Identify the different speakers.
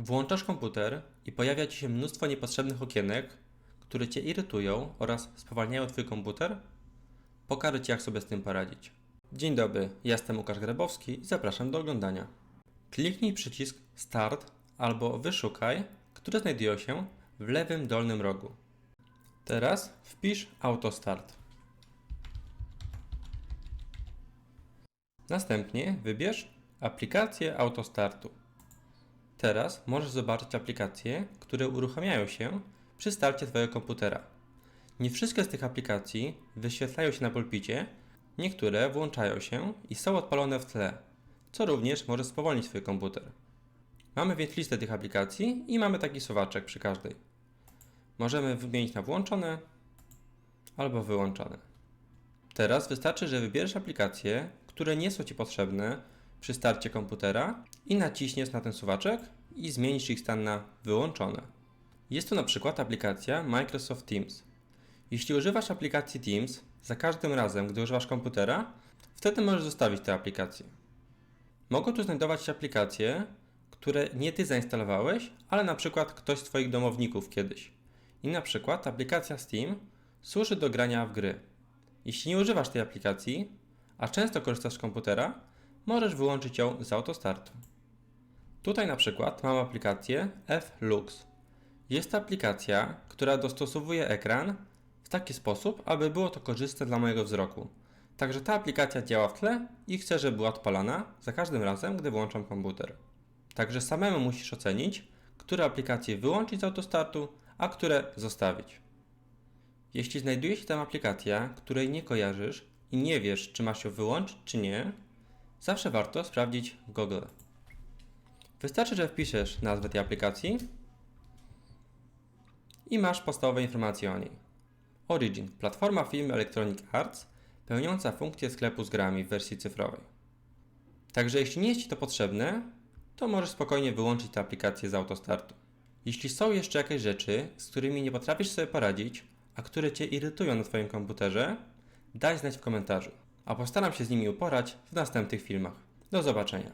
Speaker 1: Włączasz komputer i pojawia Ci się mnóstwo niepotrzebnych okienek, które Cię irytują oraz spowalniają Twój komputer? Pokażę Ci, jak sobie z tym poradzić. Dzień dobry, jestem Łukasz Grabowski i zapraszam do oglądania. Kliknij przycisk Start albo Wyszukaj, które znajdują się w lewym dolnym rogu. Teraz wpisz Auto Start. Następnie wybierz aplikację Autostartu. Teraz możesz zobaczyć aplikacje, które uruchamiają się przy starcie Twojego komputera. Nie wszystkie z tych aplikacji wyświetlają się na pulpicie, niektóre włączają się i są odpalone w tle, co również może spowolnić Twój komputer. Mamy więc listę tych aplikacji i mamy taki suwaczek przy każdej. Możemy wymienić na włączone albo wyłączone. Teraz wystarczy, że wybierzesz aplikacje, które nie są Ci potrzebne przy starcie komputera i naciśniesz na ten suwaczek i zmienisz ich stan na wyłączone. Jest to na przykład aplikacja Microsoft Teams. Jeśli używasz aplikacji Teams za każdym razem, gdy używasz komputera, wtedy możesz zostawić tę aplikację. Mogą tu znajdować się aplikacje, które nie Ty zainstalowałeś, ale na przykład ktoś z Twoich domowników kiedyś. I na przykład aplikacja Steam służy do grania w gry. Jeśli nie używasz tej aplikacji, a często korzystasz z komputera, możesz wyłączyć ją z autostartu. Tutaj na przykład mam aplikację F-Lux. Jest to aplikacja, która dostosowuje ekran w taki sposób, aby było to korzystne dla mojego wzroku. Także ta aplikacja działa w tle i chcę, żeby była odpalana za każdym razem, gdy włączam komputer. Także samemu musisz ocenić, które aplikacje wyłączyć z autostartu, a które zostawić. Jeśli znajduje się tam aplikacja, której nie kojarzysz i nie wiesz, czy masz ją wyłączyć, czy nie, zawsze warto sprawdzić w Google. Wystarczy, że wpiszesz nazwę tej aplikacji i masz podstawowe informacje o niej. Origin platforma firmy Electronic Arts pełniąca funkcję sklepu z grami w wersji cyfrowej. Także jeśli nie jest Ci to potrzebne, to możesz spokojnie wyłączyć tę aplikację z autostartu. Jeśli są jeszcze jakieś rzeczy, z którymi nie potrafisz sobie poradzić, a które Cię irytują na Twoim komputerze, daj znać w komentarzu, a postaram się z nimi uporać w następnych filmach. Do zobaczenia.